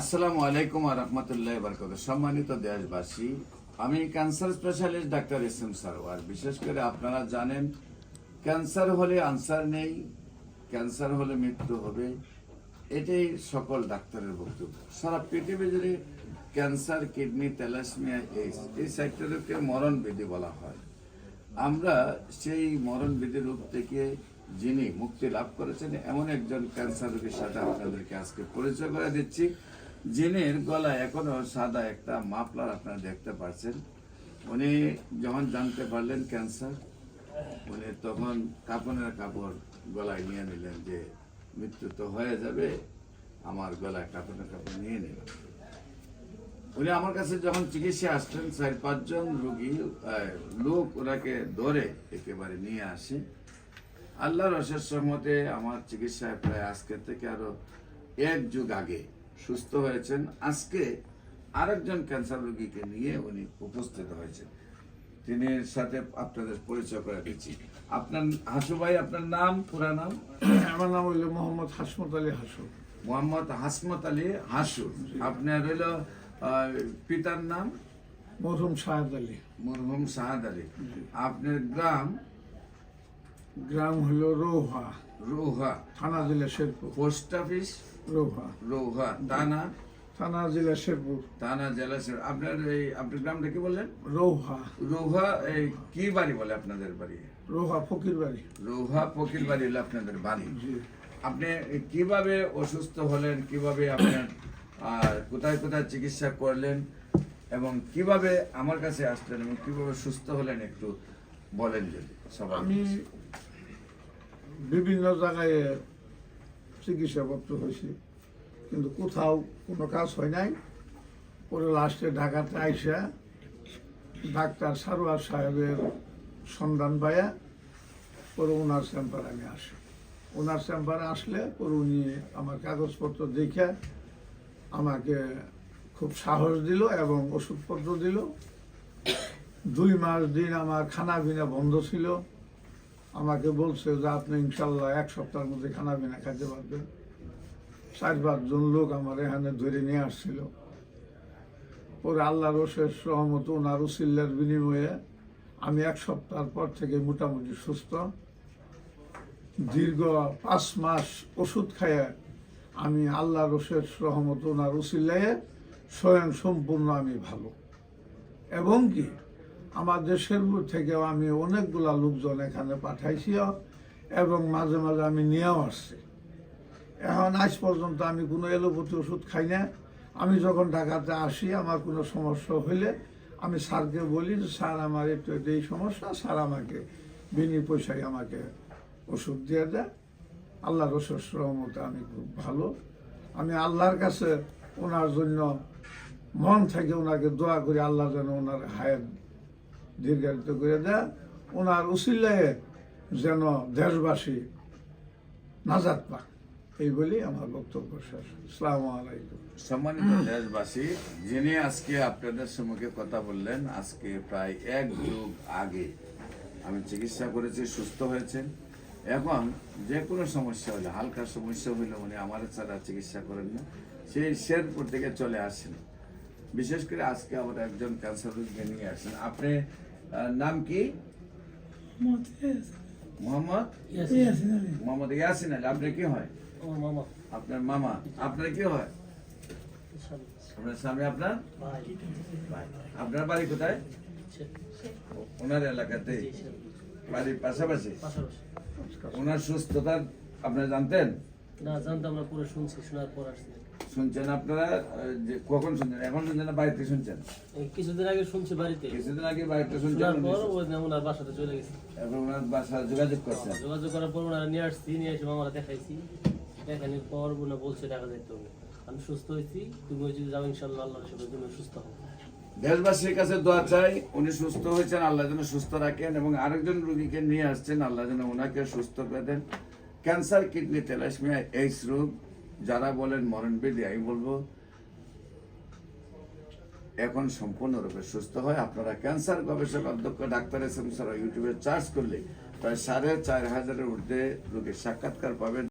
আসসালামু আলাইকুম রহমতুল্লাহ বরকত সম্মানিত দেশবাসী, আমি cancer specialist doctor S M Sarwar বিশেষ করে আপনারা জানেন, ক্যান্সার হলে আনসার নেই, ক্যান্সার হলে মৃত্যু হবে। এটাই সকল ডাক্তারের বক্তব্য। সারা পৃথিবী জুড়ে ক্যান্সার, কিডনি তেলাসমিয়া এইস এই সেক্টরকে মরণ বিধি বলা হয়। আমরা সেই মরণ বিধি রূপ থেকে যিনি মুক্তি লাভ করেছেন, এমন একজন ক্যান্সার রোগীর সাথে আপনাদেরকে আজকে পরিচয় করে দিচ্ছি। যিনির গলায় এখনও সাদা একটা মাফলার আপনারা দেখতে পাচ্ছেন। উনি যখন জানতে পারলেন ক্যান্সার, উনি তখন কাপনের কাপড় গলায় নিয়ে নিলেন যে, মৃত্যু তো হয়ে যাবে, আমার গলায় কাপড়ের কাপড় নিয়ে নিলাম উনি আমার কাছে যখন চিকিৎসা আসতেন চার, পাঁচজন রুগী লোক ওনাকে ধরে একেবারে নিয়ে আসে। আল্লাহর অশেষ মতে আমার চিকিৎসায় প্রায় আজকের থেকে আরও এক যুগ আগে সুস্থ হয়েছেন। আজকে আরেকজন ক্যান্সার রোগীকে নিয়ে উনি উপস্থিত হয়েছেন। তিনি সাথে আপনাদের পরিচয় করে দিচ্ছি। আপনার হাসু ভাই আপনার নাম পুরা নাম? আমার নাম হইল মোহাম্মদ হাসমত আলী হাসু। মোহাম্মদ হাসমত আলী হাসু। আপনার হইল পিতার নাম? মরহুম শাহাদ আলী। মরহুম সাহাদ আলী। আপনার গ্রাম? গ্রাম হলো রৌহা। রোহা। থানা জেলা শেরপুর। Post office? রৌহা রৌহা দানা? থানা জেলা শেরপুর। থানা জেলা আপনার এই আপনার গ্রামটা কি বললেন? রৌহা। রৌহা এই কি বাড়ি বলে আপনাদের বাড়ি? রৌহা ফকির বাড়ি। রৌহা ফকির বাড়ি হলো আপনাদের বাড়ি। আপনি কীভাবে অসুস্থ হলেন কীভাবে আপনার আর কোথায় কোথায় চিকিৎসা করলেন এবং কীভাবে আমার কাছে আসলেন এবং কীভাবে সুস্থ হলেন একটু বলেন যদি সবাই। আমি বিভিন্ন জায়গায় চিকিৎসাপত্র হয়েছি। কিন্তু কোথাও কোনো কাজ হয় নাই। পরে লাস্টে ঢাকাতে আইসা ডাক্তার সারোয়ার সাহেবের সন্ধান পায়া পরে ওনার চেম্বার আমি আসি। ওনার চেম্বারে আসলে পরে উনি আমার কাগজপত্র দেখে আমাকে খুব সাহস দিল এবং ওষুধপত্র দিল। দুই মাস দিন আমার খানা পিনা বন্ধ ছিল। আমাকে বলছে যে আপনি ইনশাল্লাহ এক সপ্তাহের মধ্যে খানা পিনা খাইতে পারবেন। চার পাঁচজন লোক আমার এখানে ধরে নিয়ে আসছিল। পরে আল্লাহর অশেষ সহমত ওনার উসিল্লার বিনিময়ে আমি এক সপ্তাহ পর থেকে মোটামুটি সুস্থ। দীর্ঘ পাঁচ মাস ওষুধ খাইয়ে আমি আল্লাহর অশেষ রহমত, ওনার উসিল্লায় স্বয়ং সম্পূর্ণ আমি ভালো। এবং কি? আমার দেশের থেকেও আমি অনেকগুলা লোকজন এখানে পাঠাইছিও এবং মাঝে মাঝে আমি নিয়েও আসছি। এখন আজ পর্যন্ত আমি কোনো এলোপতি ওষুধ খাই না। আমি যখন ঢাকাতে আসি, আমার কোনো সমস্যা হইলে আমি স্যারকে বলি যে, স্যার, আমার একটু এই সমস্যা, স্যার আমাকে বিনি পয়সায় আমাকে ওষুধ দিয়ে দেয় আল্লাহর অশেষ রহমতে আমি খুব ভালো। আমি আল্লাহর কাছে ওনার জন্য মন থেকে ওনাকে দোয়া করি, আল্লাহ যেন ওনার হায়াত দীর্ঘায়িত করে দেয় ওনার উসিল্লায় যেন দেশবাসী নাজাত পাক। এই বলেই আমার বক্তব্য শেষ। আসসালামু আলাইকুম। সম্মানিত দেশবাসী, যিনি আজকে আপনাদের সম্মুখে কথা বললেন, আজকে প্রায় এক যুগ আগে আমি চিকিৎসা করেছি, সুস্থ হয়েছেন। এখন যে কোনো সমস্যা হলে, হালকা সমস্যা হলে উনি আমার ছাড়া চিকিৎসা করেন না। সেই শেরপুর থেকে চলে আসেন। বিশেষ করে আজকে আমরা একজন ক্যান্সার রোগীকে নিয়ে আসেন। আপনি নাম কি? মোহাম্মদ মোহাম্মদ? ইয়াসিন আলী। আপনার কি হয়? আপনার মামা। আপনার কি হয়? আপনার স্বামী আপনার? আপনার বাড়ি কোথায়? ওনার এলাকাতে। বাড়ির পাশাপাশি? ওনার সুস্থতা আপনারা জানতেন? না জানতাম না পুরো শুনছি শোনার পর আসছি। শুনছেন আপনারা? যে কখন শুনছেন? এখন শুনছেন না বাড়িতে শুনছেন? কিছুদিন আগে শুনছি বাড়িতে। কিছুদিন আগে বাড়িতে শুনছেন ওনার বাসাতে চলে গেছি। এখন ওনার বাসা যোগাযোগ করছেন? যোগাযোগ করার পর ওনারা নিয়ে আসছি নিয়ে এসে আমরা দেখাইছি। দেখানোর পর ওনা বলছে টাকা যাইতে হবে। আমি সুস্থ হয়েছি। তুমি যদি যাও ইনশাল্লাহ আল্লাহর সাথে তুমি সুস্থ হব দেশবাসীর কাছে দোয়া চাই উনি সুস্থ হয়েছেন আল্লাহ যেন সুস্থ রাখেন এবং আরেকজন রুগীকে নিয়ে আসছেন আল্লাহ যেন ওনাকে সুস্থ করে দেন। ক্যান্সার কিডনি তেলাসমিয়া এইস রোগ যারা বলেন মরণ বেদি, আমি বলব, এখন সম্পূর্ণরূপে সুস্থ হয়। আপনারা ক্যান্সার গবেষক, অধ্যক্ষ, ডাক্তার, এস এম সারা ইউটিউবে চার্জ করলে প্রায় সাড়ে চার হাজারের ঊর্ধ্বে রোগীর সাক্ষাৎকার পাবেন।